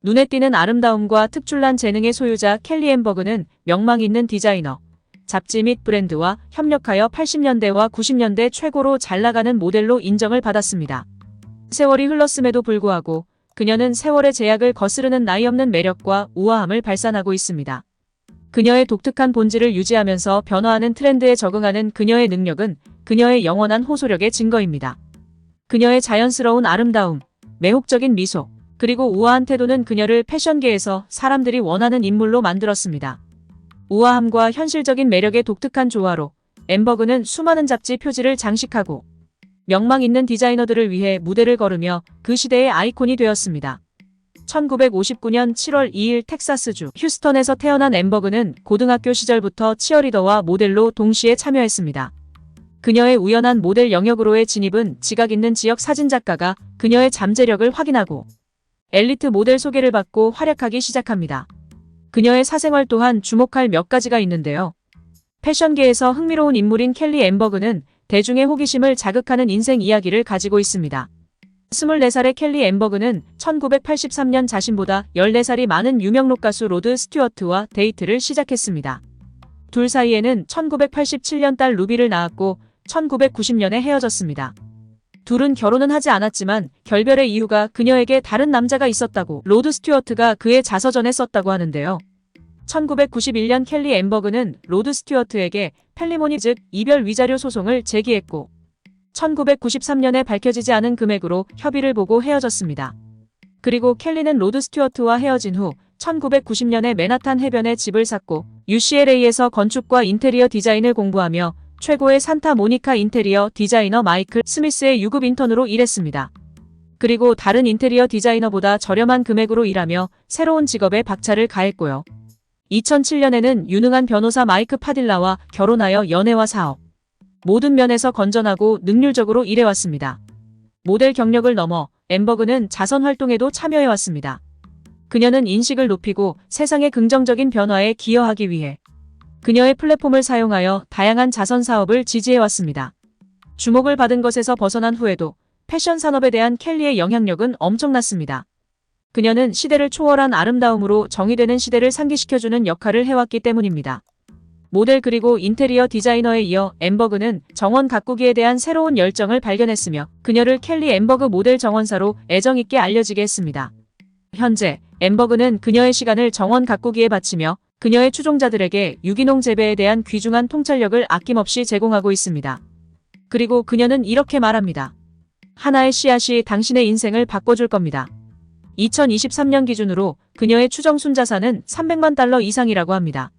눈에 띄는 아름다움과 특출난 재능의 소유자 켈리 엠버그는 명망 있는 디자이너, 잡지 및 브랜드와 협력하여 80년대와 90년대 최고로 잘 나가는 모델로 인정을 받았습니다. 세월이 흘렀음에도 불구하고 그녀는 세월의 제약을 거스르는 나이 없는 매력과 우아함을 발산하고 있습니다. 그녀의 독특한 본질을 유지하면서 변화하는 트렌드에 적응하는 그녀의 능력은 그녀의 영원한 호소력의 증거입니다. 그녀의 자연스러운 아름다움, 매혹적인 미소, 그리고 우아한 태도는 그녀를 패션계에서 사람들이 원하는 인물로 만들었습니다. 우아함과 현실적인 매력의 독특한 조화로 엠버그는 수많은 잡지 표지를 장식하고 명망 있는 디자이너들을 위해 무대를 걸으며 그 시대의 아이콘이 되었습니다. 1959년 7월 2일 텍사스주 휴스턴에서 태어난 엠버그는 고등학교 시절부터 치어리더와 모델로 동시에 참여했습니다. 그녀의 우연한 모델 영역으로의 진입은 지각 있는 지역 사진작가가 그녀의 잠재력을 확인하고 엘리트 모델 소개를 받고 활약하기 시작합니다. 그녀의 사생활 또한 주목할 몇 가지가 있는데요. 패션계에서 흥미로운 인물인 켈리 엠버그는 대중의 호기심을 자극하는 인생 이야기를 가지고 있습니다. 24살의 켈리 엠버그는 1983년 자신보다 14살이 많은 유명 록 가수 로드 스튜어트와 데이트를 시작했습니다. 둘 사이에는 1987년 딸 루비를 낳았고 1990년에 헤어졌습니다. 둘은 결혼은 하지 않았지만 결별의 이유가 그녀에게 다른 남자가 있었다고 로드 스튜어트가 그의 자서전에 썼다고 하는데요. 1991년 켈리 엠버그는 로드 스튜어트에게 펠리모니 즉 이별 위자료 소송을 제기했고 1993년에 밝혀지지 않은 금액으로 협의를 보고 헤어졌습니다. 그리고 켈리는 로드 스튜어트와 헤어진 후 1990년에 맨하탄 해변에 집을 샀고 UCLA에서 건축과 인테리어 디자인을 공부하며 최고의 산타 모니카 인테리어 디자이너 마이클 스미스의 유급 인턴으로 일했습니다. 그리고 다른 인테리어 디자이너보다 저렴한 금액으로 일하며 새로운 직업에 박차를 가했고요. 2007년에는 유능한 변호사 마이크 파딜라와 결혼하여 연애와 사업, 모든 면에서 건전하고 능률적으로 일해왔습니다. 모델 경력을 넘어 엠버그는 자선 활동에도 참여해왔습니다. 그녀는 인식을 높이고 세상의 긍정적인 변화에 기여하기 위해 그녀의 플랫폼을 사용하여 다양한 자선 사업을 지지해왔습니다. 주목을 받은 것에서 벗어난 후에도 패션 산업에 대한 켈리의 영향력은 엄청났습니다. 그녀는 시대를 초월한 아름다움으로 정의되는 시대를 상기시켜주는 역할을 해왔기 때문입니다. 모델 그리고 인테리어 디자이너에 이어 엠버그는 정원 가꾸기에 대한 새로운 열정을 발견했으며 그녀를 켈리 엠버그 모델 정원사로 애정있게 알려지게 했습니다. 현재 엠버그는 그녀의 시간을 정원 가꾸기에 바치며 그녀의 추종자들에게 유기농 재배에 대한 귀중한 통찰력을 아낌없이 제공하고 있습니다. 그리고 그녀는 이렇게 말합니다. 하나의 씨앗이 당신의 인생을 바꿔줄 겁니다. 2023년 기준으로 그녀의 추정 순 자산은 300만 달러 이상이라고 합니다.